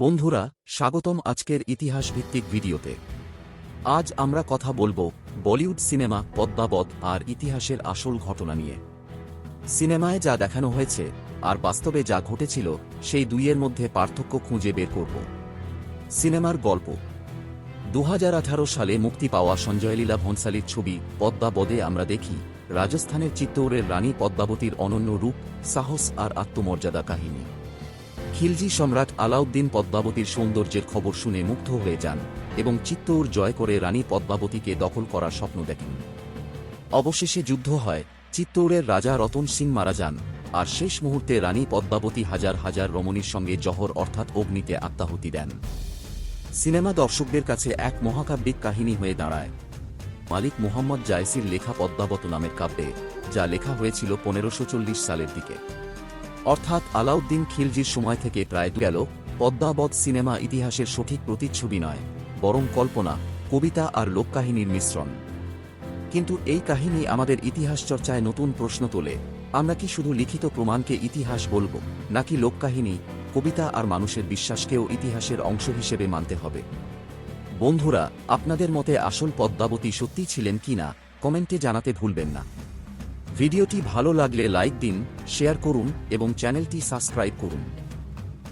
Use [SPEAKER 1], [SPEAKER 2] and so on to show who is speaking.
[SPEAKER 1] বন্ধুরা, স্বাগতম আজকের ইতিহাস ভিত্তিক ভিডিওতে। আজ আমরা কথা বলব বলিউড সিনেমা পদ্মাবত আর ইতিহাসের আসল ঘটনা নিয়ে। সিনেমায় যা দেখানো হয়েছে আর বাস্তবে যা ঘটেছিল, সেই দুইয়ের মধ্যে পার্থক্য খুঁজে বের করব। সিনেমার গল্প। দু হাজার আঠারো সালে মুক্তি পাওয়া সঞ্জয়লীলা ভনসালীর ছবি পদ্মাবদে আমরা দেখি, রাজস্থানের চিত্তৌরের রানী পদ্মাবতীর অনন্য রূপ, সাহস আর আত্মমর্যাদা কাহিনী। খিলজি সম্রাট আলাউদ্দিন পদ্মাবতীর সৌন্দর্যের খবর শুনে মুগ্ধ হয়ে যান এবং চিত্তৌর জয় করে রানী পদ্মাবতীকে দখল করার স্বপ্ন দেখেন। অবশেষে যুদ্ধ হয় চিত্তৌরের রাজা রতন সিং মারা যান, আর শেষ মুহূর্তে রানী পদ্মাবতী হাজার হাজার রমণীর সঙ্গে জহর অর্থাৎ অগ্নিতে আত্মাহুতি দেন। সিনেমা দর্শকদের কাছে এক মহাকাব্যিক কাহিনী হয়ে দাঁড়ায়। মালিক মুহাম্মদ জায়সির লেখা পদ্মাবত নামের কাব্যে, যা লেখা হয়েছিল পনেরোশো সালের দিকে। অর্থাৎ আলাউদ্দিন খিলজির সময় থেকে প্রায় গেল পদ্মাবত সিনেমা ইতিহাসের সঠিক প্রতিচ্ছবি নয়, বরং কল্পনা, কবিতা আর লোককাহিনীর মিশ্রণ। কিন্তু এই কাহিনী আমাদের ইতিহাস চর্চায় নতুন প্রশ্ন তোলে, আমরা কি শুধু লিখিত প্রমাণকে ইতিহাস বলব, নাকি লোককাহিনী, কবিতা আর মানুষের বিশ্বাসকেও ইতিহাসের অংশ হিসেবে মানতে হবে? বন্ধুরা, আপনাদের মতে আসল পদ্মাবতী সত্যি ছিলেন কিনা কমেন্টে জানাতে ভুলবেন না। ভিডিওটি ভালো লাগলে লাইক দিন শেয়ার করুন এবং চ্যানেলটি সাবস্ক্রাইব করুন।